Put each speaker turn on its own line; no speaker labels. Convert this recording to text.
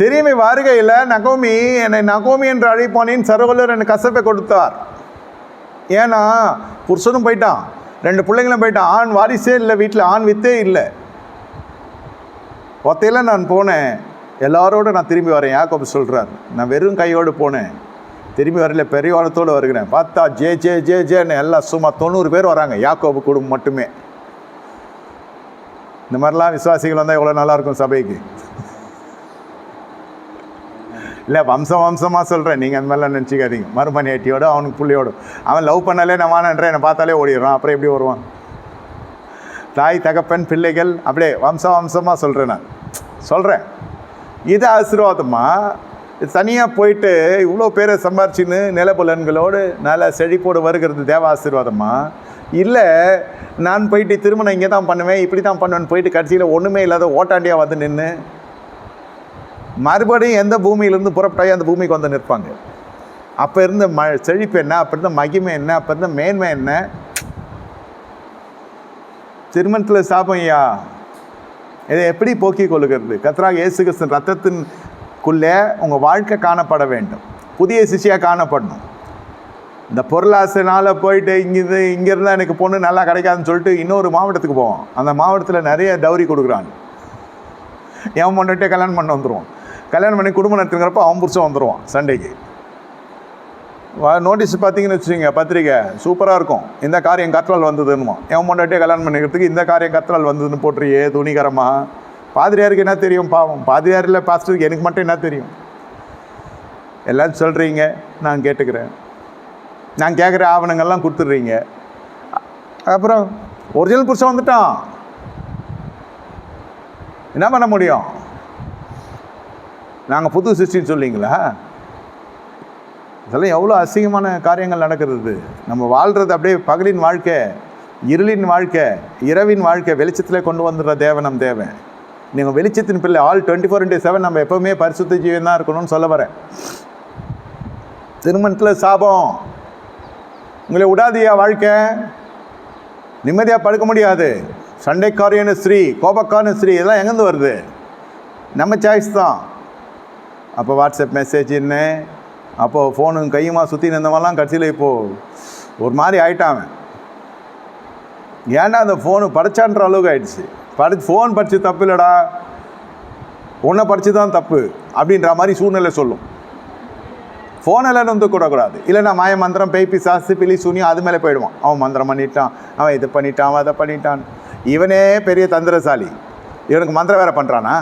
திரும்பி வருகையில் நகோமி என்னை நகோமி என்று அழைப்பானின் சரவலர் எனக்கு கசப்பை கொடுத்தார். ஏன்னா புருஷனும் போயிட்டான் ரெண்டு பிள்ளைங்களும் போயிட்டான். ஆண் வாரிசே இல்லை வீட்டில் ஆண் வித்தே இல்லை. ஒத்தையில் நான் போனேன். எல்லாரோட நான் திரும்பி வரேன் யாக்கோபு சொல்கிறார் நான் வெறும் கையோடு போனேன். திரும்பி வரல பெரியவானத்தோடு வருகிறேன். பார்த்தா ஜே ஜே ஜே ஜேன்னு எல்லாம் சும்மா தொண்ணூறு பேர் வராங்க யாக்கோபு குடும்பம் மட்டுமே. இந்த மாதிரிலாம் விசுவாசிகள் வந்தால் எவ்வளோ நல்லாயிருக்கும் சபைக்கு. இல்லை வம்சம் வம்சமாக சொல்கிறேன் நீங்கள் அந்த மாதிரிலாம் நினச்சிக்காதீங்க. மருமணி ஏட்டியோட அவனுக்கு பிள்ளையோட. அவன் லவ் பண்ணாலே நான் வானன்றேன். என்னை பார்த்தாலே ஓடிடுறான். அப்புறம் எப்படி வருவான்? தாய் தகப்பன் பிள்ளைகள் அப்படியே வம்ச வம்சமாக சொல்கிறேன் நான். சொல்கிறேன் இது ஆசீர்வாதமாக தனியாக போயிட்டு இவ்வளோ பேரை சம்பாரிச்சின்னு நிலபுலன்களோடு நல்ல செழிப்போடு வருகிறது தேவ ஆசீர்வாதமாக இல்லை நான் போயிட்டு திருமணம் இங்கே தான் பண்ணுவேன் இப்படி தான் பண்ணுவேன்னு போயிட்டு கடைசியில் ஒன்றுமே இல்லாத ஓட்டாண்டியாக வந்து நின்று மறுபடியும் எந்த பூமியிலேருந்து புறப்பட்டாயோ அந்த பூமிக்கு வந்து நிற்பாங்க. அப்போ இருந்த ம செழிப்பு என்ன? அப்போ இருந்த மகிமை என்ன? அப்போ இருந்த மேன்மை என்ன? திருமணத்தில் சாபம் ஐயா. இதை எப்படி போக்கிக் கொள்ளுகிறது? கத்ராக இயேசு கிருஷ்ணன் ரத்தத்தின்குள்ளே உங்கள் வாழ்க்கை காணப்பட வேண்டும். புதிய சிஷியாக காணப்படணும். இந்த பொருளாசைனால் போயிட்டு இங்கேருந்து இங்கேருந்தா எனக்கு பொண்ணு நல்லா கிடைக்காதுன்னு சொல்லிட்டு இன்னொரு மாவட்டத்துக்கு போவோம். அந்த மாவட்டத்தில் நிறைய டவுரி கொடுக்குறாங்க. எவன் பண்ணிட்டே கல்யாணம் பண்ண வந்துடுவோம் கல்யாணம் பண்ணி குடும்பம் நடத்துங்கிறப்ப அவன் புருஷன் வந்துடுவான் சண்டேக்கு. நோட்டீஸ் பார்த்தீங்கன்னு வச்சுக்கோங்க பத்திரிக்கை. சூப்பராக இருக்கும். இந்த காரியம் கத்தலால் வந்ததுன்னுமா. என் முன்னாடியே கல்யாணம் பண்ணிக்கிறதுக்கு இந்த காரியம் கத்தலால் வந்ததுன்னு போட்டுறியே துணிகரமாக பாதிரியாருக்கு என்ன தெரியும் பாவம்? பாதிரியாரில் பாஸ்டருக்கு எனக்கு மட்டும் என்ன தெரியும்? எல்லாம் சொல்கிறீங்க நான் கேட்டுக்கிறேன். நான் கேட்குற ஆவணங்கள்லாம் கொடுத்துட்றீங்க. அப்புறம் ஒரிஜினல் புருஷன் வந்துட்டான். என்ன பண்ண முடியும்? நாங்கள் புது சிருஷ்டின்னு சொல்லிங்களா இதெல்லாம் எவ்வளோ அசிங்கமான காரியங்கள் நடக்கிறது. நம்ம வாழ்கிறது அப்படியே பகலின் வாழ்க்கை இருளின் வாழ்க்கை இரவின் வாழ்க்கை வெளிச்சத்தில் கொண்டு வந்துடுற தேவன் நம் தேவன். நீங்கள் வெளிச்சத்தின் பிள்ளை all twenty four into seven நம்ம எப்போவுமே பரிசுத்த ஜீவன் தான் இருக்கணும்னு சொல்ல வரேன். திருமணத்தில் சாபம். உங்களை விடாதியா வாழ்க்கை. நிம்மதியாக படுக்க முடியாது. சண்டைக்காரியான ஸ்ரீ கோபக்காரன ஸ்ரீ இதெல்லாம் எங்கேருந்து வருது? நம்ம சாய்ஸ் தான். அப்போ வாட்ஸ்அப் மெசேஜ் என்ன? அப்போது ஃபோனு கையுமா சுற்றி நின்றவெல்லாம் கடைசியில் இப்போது ஒரு மாதிரி ஆயிட்டான் ஏன்னா ஏன்டா அந்த ஃபோனு படிச்சான்ற அளவுக்கு ஆயிடுச்சு. படி ஃபோன் படித்து தப்பு இல்லைடா. உன்னை படித்து தான் தப்பு அப்படின்ற மாதிரி சூழ்நிலை சொல்லும். ஃபோனெல்லாம் வந்து கூடக்கூடாது. இல்லைன்னா மாய மந்திரம் பேய்பி சாஸ்து பிலி சூனி அது மேலே போயிடுவான். அவன் மந்திரம் பண்ணிட்டான் அவன் இது பண்ணிட்டான் அவன் அதை பண்ணிட்டான். இவனே பெரிய தந்திரசாலி. இவனுக்கு மந்திரம் வேறு பண்ணுறானா